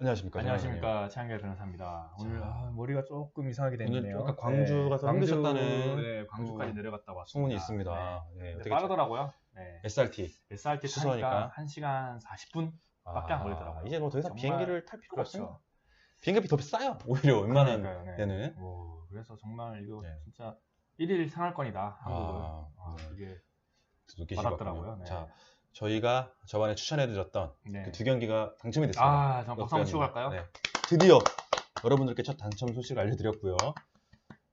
안녕하십니까. 안녕하십니까 최한결 변호사입니다. 오늘 아, 머리가 조금 이상하게 됐네요. 아까 광주 가서 힘드셨다는 네, 광주까지 그 내려갔다 왔습니다. 소문이 있습니다. 네. 네. 빠르더라고요. 네. SRT. SRT. 타니까 1시간 40분 밖에 안 걸리더라고요. 이제 뭐 더 이상 정말- 비행기를 탈 필요가 그렇죠. 비행기값이 더 비싸요. 오히려 웬만한 그러니까요, 네. 오, 그래서 정말 이거 네. 진짜 1일 생활권이다 한국은. 아, 아, 네. 이게. 와닿더라고요. 네. 자, 저희가 저번에 추천해드렸던 네. 그 두 경기가 당첨이 됐습니다. 아, 전 박수 한번 치고. 갈까요? 네. 드디어 여러분들께 첫 당첨 소식을 알려드렸고요.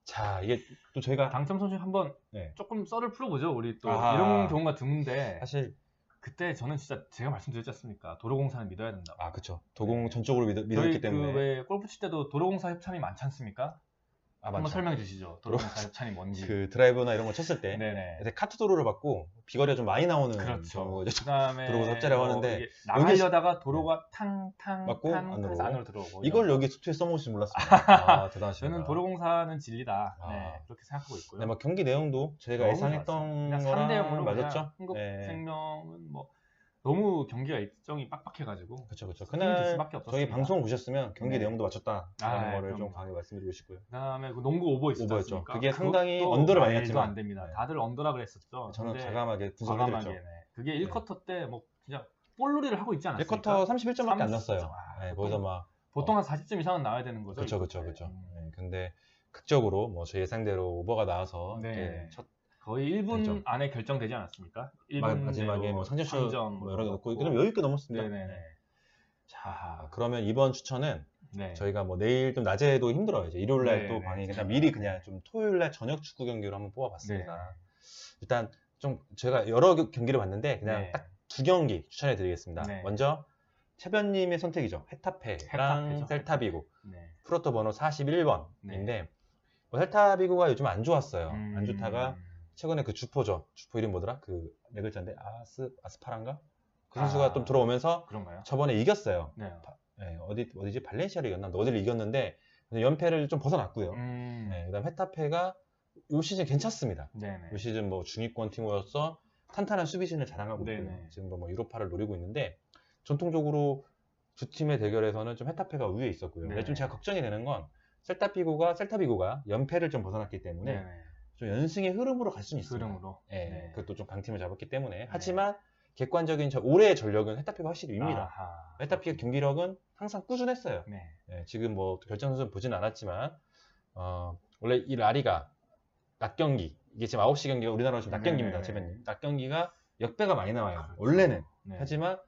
자, 이게 또 저희가 당첨 소식 한번 네. 조금 썰을 풀어보죠. 우리 또 아하. 이런 경우가 드문데 사실 그때 저는 진짜 제가 말씀드렸지 않습니까? 도로공사는 믿어야 된다. 아 그쵸 도공 전적으로 믿, 저희 믿었기 때문에 그왜 골프 칠 때도 도로공사 협찬이 많지 않습니까? 아 한번. 설명해 주시죠. 도로공사 협찬이 뭔지. 그 드라이버나 이런 거 쳤을 때 네네. 카트 도로를 받고 비거리가 좀 많이 나오는 그렇죠. 그다음에 도로공사 협찬이라고 뭐 하는데 이게 나가려다가 도로가 탕탕 맞고 탕 안으로. 안으로 들어오고 이걸 이런. 여기 수트에 써먹을지 몰랐습니다. 아, 대단하십니다. 저는 도로공사는 진리다. 아. 네, 그렇게 생각하고 있고요. 네, 뭐 경기 내용도 저희가 너무 예상했던 거랑 3대 0으로 맞았죠? 네. 한국생명은 뭐 너무 경기가 일정이 빡빡해가지고 그렇죠, 그렇죠. 그날. 저희 방송 보셨으면 경기 네. 내용도 맞췄다라는 아, 거를. 좀 강하게 말씀드리고 싶고요. 그다음에 그 농구 오버 오버였죠. 않습니까? 그게 상당히 언더를 많이 했지만 안 됩니다. 네. 다들 언더라 그랬었죠. 저는 과감하게 과감하게 분석해드렸죠. 네. 그게 1쿼터 때뭐 진짜 볼놀이를 하고 있지 않았습니까? 1쿼터 31점밖에 안30 났어요. 아, 네, 보통- 거기서 막 보통 한 40점 이상은 나와야 되는 거죠. 그렇죠, 이 그렇죠. 그렇죠. 근데 극적으로 뭐 제 예상대로 오버가 나와서 네. 첫 거의 1분 결정. 안에 결정되지 않았습니까? 마- 1분 마지막에 뭐 상점슛 뭐 여러 개 넣고 그럼 여유 있게 넘었습니다. 네네네. 자, 자, 그러면 이번 추천은 네. 저희가 뭐 내일 좀 낮에도 힘들어요. 이제 일요일 날 네, 또 네, 많이 그냥 참. 미리 그냥 좀 토요일 날 저녁 축구 경기로 한번 네. 뽑아봤습니다. 일단 좀 제가 여러 겨- 경기를 봤는데 그냥 네. 딱두 경기 추천해 드리겠습니다. 네. 먼저 채변님의 선택이죠. 헤타페랑. 셀타비고 네. 프로토 번호 41번인데 네. 뭐 셀타비고가 요즘 안 좋았어요. 음. 안 좋다가 최근에 그 주포죠. 주포 이름 뭐더라? 그 네 글자인데 아스 아스파란가? 그 선수가 아. 좀 들어오면서 그런가요? 저번에 이겼어요. 네. 예, 어디 어디지 발렌시아를 이겼나? 어디를 이겼는데 연패를 좀 벗어났고요. 음. 예, 그다음 헤타페가 요 시즌 괜찮습니다. 네네. 요 시즌 뭐 중위권 팀으로서 탄탄한 수비진을 자랑하고 있고요. 네네. 지금도 뭐 유로파를 노리고 있는데 전통적으로 두 팀의 대결에서는 좀 헤타페가 우위에 있었고요. 근데. 좀 제가 걱정이 되는 건 셀타비고가 셀타비고가 연패를 좀 벗어났기 때문에 네네. 좀 연승의 흐름으로 갈 수는 있습니다. 흐름으로. 예, 네. 그것도 좀 강팀을 잡았기 때문에 하지만 객관적인 저 올해의 전력은 헤타페가 확실히 위입니다. 아하. 헤타페의 경기력은 항상 꾸준했어요. 네. 예, 지금 뭐 결정선수 보진 않았지만 어, 원래 이 라리가 낮 경기 이게 지금 9시 경기가 우리나라로 지금 낮 네네네. 경기입니다, 재배님. 낮 경기가 역배가 많이 나와요. 그렇죠. 원래는 네. 하지만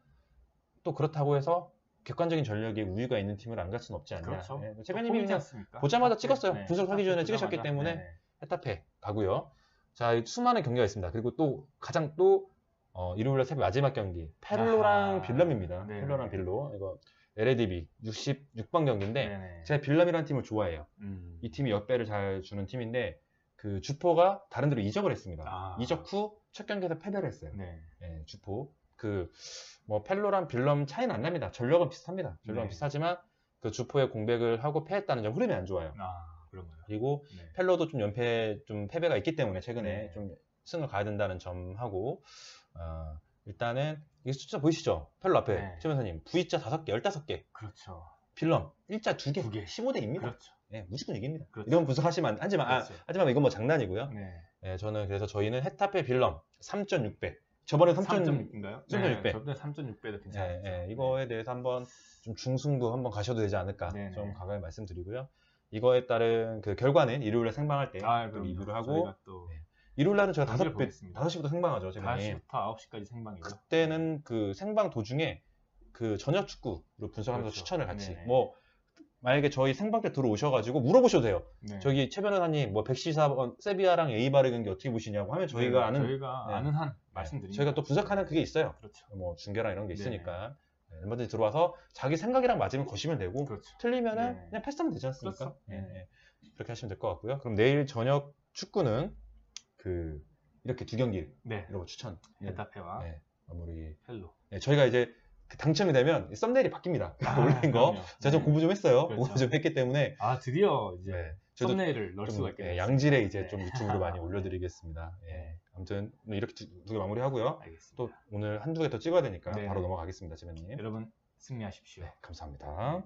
또 그렇다고 해서 객관적인 전력에 우위가 있는 팀을 안 갈 수는 없지 않냐. 그렇죠. 예, 그냥 않습니까? 보자마자 네. 찍었어요. 네. 분석 하기 전에 딱 찍으셨기. 때문에 네네. 헤타페 가고요. 자, 이 수많은 경기가 있습니다. 그리고 또 가장 또 어, 일요일 날 새벽 마지막 경기 펠로랑. 빌럼입니다. 네네. 펠로랑 빌로 이거 LADB 66번 경기인데 네네. 제가 빌럼이라는 팀을 좋아해요. 음. 이 팀이 역배를 잘 주는 팀인데 그 주포가 다른 데로 이적을 했습니다. 아. 이적 후 첫 경기에서 패배를 했어요. 네. 예, 주포 그 뭐 펠로랑 빌럼 차이는 안 납니다. 전력은 비슷합니다. 전력은 네. 비슷하지만 그 주포의 공백을 하고 패했다는 점 흐름이 안 좋아요. 아, 그런가요? 그리고 네. 펠로도 좀 연패 좀 패배가 있기 때문에 최근에 네. 좀 승을 가야 된다는 점하고 어, 일단은 이 숫자 보이시죠? 펠로 앞에 네. 최 변사님 V자 5개, 15개, 그렇죠. 빌럼 1자 2개, 두 개. 15대 입니다. 그렇죠. 네, 무조건 이깁니다. 그렇죠. 이런 분석하시면 안, 하지만 아, 그렇죠. 하지만 이건 뭐 장난이고요. 네. 네, 저는 그래서 저희는 헤타페 빌럼 3.6배. 저번에 3.6배. 3.6인가요? 3.6배. 저번에 3.6배도 네, 괜찮았죠. 네, 이거에 대해서 한번 좀 중승부 한번 가셔도 되지 않을까 네네. 좀 과감히 말씀드리고요. 이거에 따른 그 결과는 일요일에 생방할 때 아, 또. 리뷰를 하고 또 네. 일요일 날은 제가 5배, 보겠습니다. 5시부터 생방하죠. 제가 5시부터 9시까지 생방이죠. 그때는 그 생방 도중에 그 저녁 축구로 분석하면서 그렇죠. 추천을 같이 네네. 뭐 만약에 저희 생방 때 들어오셔가지고 물어보셔도 돼요. 네. 저기 최 변호사님 뭐 114번 세비야랑 에이바르 경기 어떻게 보시냐고 하면 저희가 네, 아는 저희가 네. 아는 한 네, 말씀드립니다. 저희가 또 분석하는 그게 있어요. 그렇죠. 뭐 중계랑 이런 게 네네. 있으니까 네, 얼마든지 들어와서 자기 생각이랑 맞으면 거시면 되고 그렇죠. 틀리면은 네. 그냥 패스하면 되지 않습니까? 그렇죠. 네, 네. 네. 그렇게 하시면 될 것 같고요. 그럼 내일 저녁 축구는 그 이렇게 두 경기 네. 이런 거 추천. 네, 헤타페와 네, 마무리. 펠로. 네, 저희가 이제 그 당첨이 되면 이 썸네일이 바뀝니다. 아, 올린 거. 그럼요. 제가 좀 네. 공부 좀 했어요. 그렇죠. 공부 좀 했기 때문에 아 드디어 이제 네, 저도 썸네일을 넣을 좀, 수가 있게 예, 됐습니다. 양질의 이제 네. 좀 유튜브로 많이 올려드리겠습니다. 예. 네. 아무튼 이렇게 두 개 마무리하고요. 알겠습니다. 또 오늘 한두 개 더 찍어야 되니까 네. 바로 넘어가겠습니다, 지배님. 여러분 승리하십시오. 감사합니다.